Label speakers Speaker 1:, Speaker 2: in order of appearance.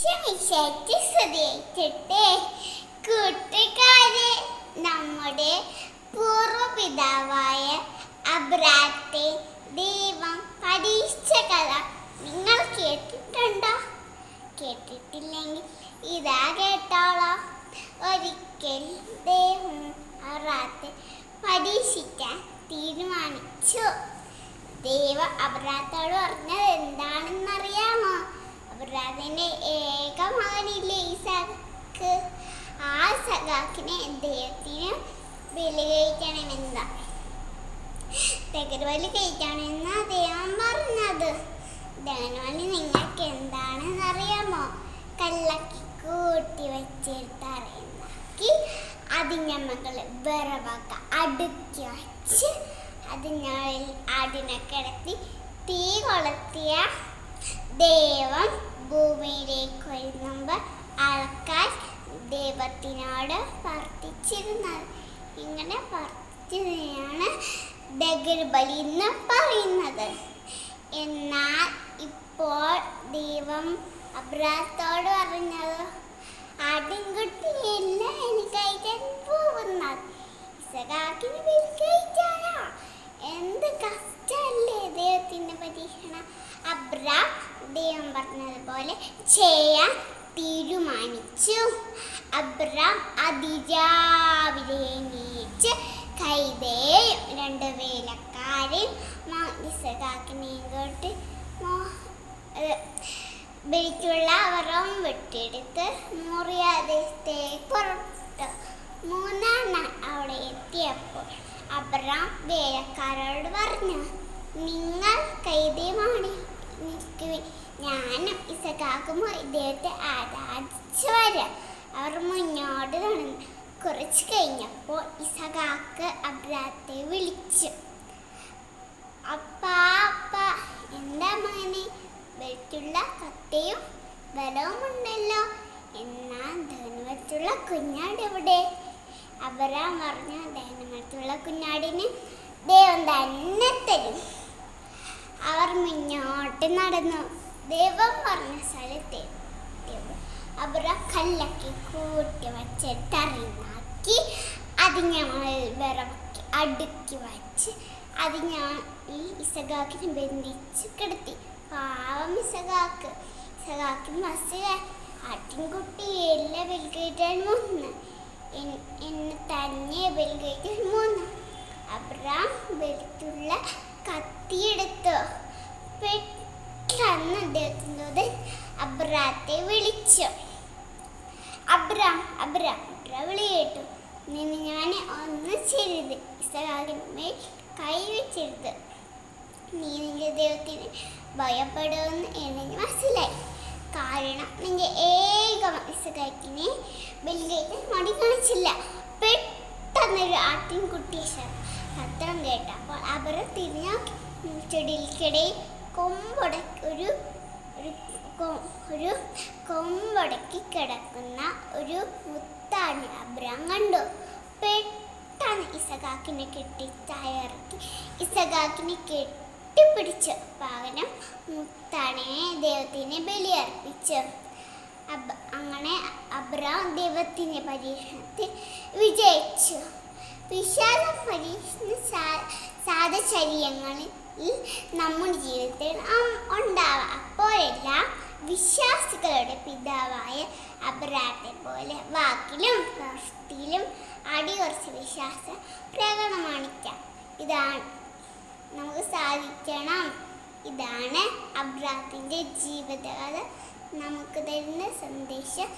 Speaker 1: ശമിശയ്ക്ക് സ്തുതിയായിട്ടെ കൂട്ടുകാരെ നമ്മുടെ പൂർവപിതാവായ അബ്രാത്തെ ദൈവം പരീക്ഷിച്ച കഥ നിങ്ങൾ കേട്ടിട്ടുണ്ടോ? കേട്ടിട്ടില്ലെങ്കിൽ ഇതാ കേട്ടോളോ. ഒരിക്കൽ ദേഹം അബ്രാത്തെ പരീക്ഷിക്കാൻ തീരുമാനിച്ചു. ദൈവം അബ്രാത്തോട് പറഞ്ഞത് എന്താണെന്നറിയാമോ? അബ്രാമിന്റെ ഏക മകനില്ലേ ഇസാക്ക് ആ സഖാക്കിനെ ദൈവത്തിന് ബലി കഴിക്കണമെന്ന തകർവലി കഴിക്കണമെന്ന ദൈവം പറഞ്ഞത്? ദൈവവലി നിങ്ങൾക്ക് എന്താണെന്ന് അറിയാമോ കല്ലക്കി കൂട്ടി വെച്ചെടുത്തറിയുന്നാക്കി അതിന്റെ മകൾ വിറവൊക്കെ അടുക്കി വച്ച് അതിനുള്ളിൽ ആടിനെ കിടത്തി തീ കൊളുത്തിയ ദൈവം ഭൂമിയിലേക്ക് വരുമ്പോൾ ആൾക്കാർ ദൈവത്തിനോട് പ്രാർത്ഥിച്ചിരുന്നത്. ഇങ്ങനെ പ്രാർത്ഥിച്ചതിനാണ് ബലി എന്ന് പറയുന്നത്. എന്നാൽ ഇപ്പോൾ ദൈവം അബ്രാത്തോട് പറഞ്ഞത് ആട്ടിൻകുട്ടിയല്ല എനിക്ക് കഴിക്കാൻ പോകുന്നത്. ഇസഹാക്കിന് ബലി എന്ത് കഷ്ടല്ലേ ദൈവത്തിന്റെ പരീക്ഷണം അബ്രാം ദൈവം പറഞ്ഞതുപോലെ ചെയ്യാൻ തീരുമാനിച്ചു. അബ്രാം അതിരാവിലെ എണീച്ച് കൈതേയും രണ്ട് വേലക്കാരെയും ഇസഹാക്കിനെയും തൊട്ട് ബലിക്കുള്ള വറം വെട്ടിയെടുത്ത് മുറിയാദേശത്തേക്ക് പുറപ്പെട്ടു മൂന്നാം നാൾ അവിടെ എത്തിയപ്പോൾ അബ്രാം വേലക്കാരോട് പറഞ്ഞു നിങ്ങൾ കൈദ്യമാണ് ഞാനും ഇസക്കാക്കും ഇദ്ദേഹത്തെ ആരാധിച്ചു വരാം. അവർ മുന്നോട്ട് നടന്നു കുറച്ച് കഴിഞ്ഞപ്പോൾ ഇസഖാക്ക് അബ്രാത്തെ വിളിച്ചു. അപ്പാ അപ്പ എന്താ മകനെ വെട്ടുള്ള കത്തയും ബലവുമുണ്ടല്ലോ എന്നാ ധനുവറ്റുള്ള കുഞ്ഞാട് എവിടെ? അബരാം പറഞ്ഞു ധനുവച്ചുള്ള കുഞ്ഞാടിന് ദൈവം തന്നെ തരും. നടന്നു. ദൈവം പറഞ്ഞ സ്ഥലത്തെ അവരെ കല്ലക്കി കൂട്ടി വച്ച് തറിനാക്കി അത് ഞങ്ങൾ വിറവക്കി അടുക്കി വച്ച് അത് ഞാൻ ഈ ഇസഗാക്കിനെ ബന്ധിച്ച് കിടത്തി. പാവം ഇസഗാക്ക് ഇസഗാക്ക് മനസ്സിലായി ആട്ടിൻകുട്ടി എല്ലാ വെൽകേറ്റാൻ മൂന്ന് എന്നെ തന്നെ വെൽകേറ്റാൻ മൂന്ന് അബ്രാം വെളുത്തുള്ള കത്തിയെടുത്തു പെട്ടെന്ന് അദ്ദേഹത്തിനോട് അബ്രാത്തെ വിളിച്ചു. അബ്രാം അബ്രാം അബ്രാ വിളി കേട്ടു. നിന്നെ ഞാൻ ഒന്ന് ചെയ്തത് ഇസഹാക്കിന്മേൽ കൈ വെച്ചെടുത്ത് നീ നിന്റെ ദൈവത്തിന് ഭയപ്പെടുമെന്ന് എന്നെ മനസ്സിലായി. കാരണം നിന്റെ ഏക ഇസഹാക്കിനെ ബലികേറ്റ് മടി കാണിച്ചില്ല. പെട്ടെന്നൊരു ആട്ടിൻകുട്ടിയെ ശബ്ദം കേട്ടപ്പോൾ അവർ തിരിഞ്ഞ ചെടിയിൽക്കിടയിൽ കൊമ്പട ഒരു ഒരു കൊമ്പടക്കി കിടക്കുന്ന ഒരു മുത്താണി അബ്രാം കണ്ടു. പെട്ടെന്ന് ഇസഖാക്കിനെ കെട്ടി തയ്യാറാക്കി. ഇസഖാക്കിനെ കെട്ടിപ്പിടിച്ചു പകരം മുത്താണിനെ ദൈവത്തിനെ ബലിയർപ്പിച്ചു. അബ് അങ്ങനെ അബ്രാം ദൈവത്തിന്റെ പരീക്ഷണത്തിൽ വിജയിച്ചു. വിശാല പരീക്ഷണ സാ- സാഹചര്യങ്ങളിൽ നമ്മുടെ ജീവിതത്തിൽ ഉണ്ടാവാം. അപ്പോഴെല്ലാം വിശ്വാസികളുടെ പിതാവായ അബ്രാത്തെ പോലെ വാക്കിലും പ്രവൃത്തിയിലും അടിയുറച്ച് വിശ്വാസം പ്രകടമാണിക്കാം. ഇതാണ് നമുക്ക് സാധിക്കണം. ഇതാണ് അബ്രാത്തിന്റെ ജീവിതകഥ. നമുക്ക് തരുന്ന സന്ദേശം.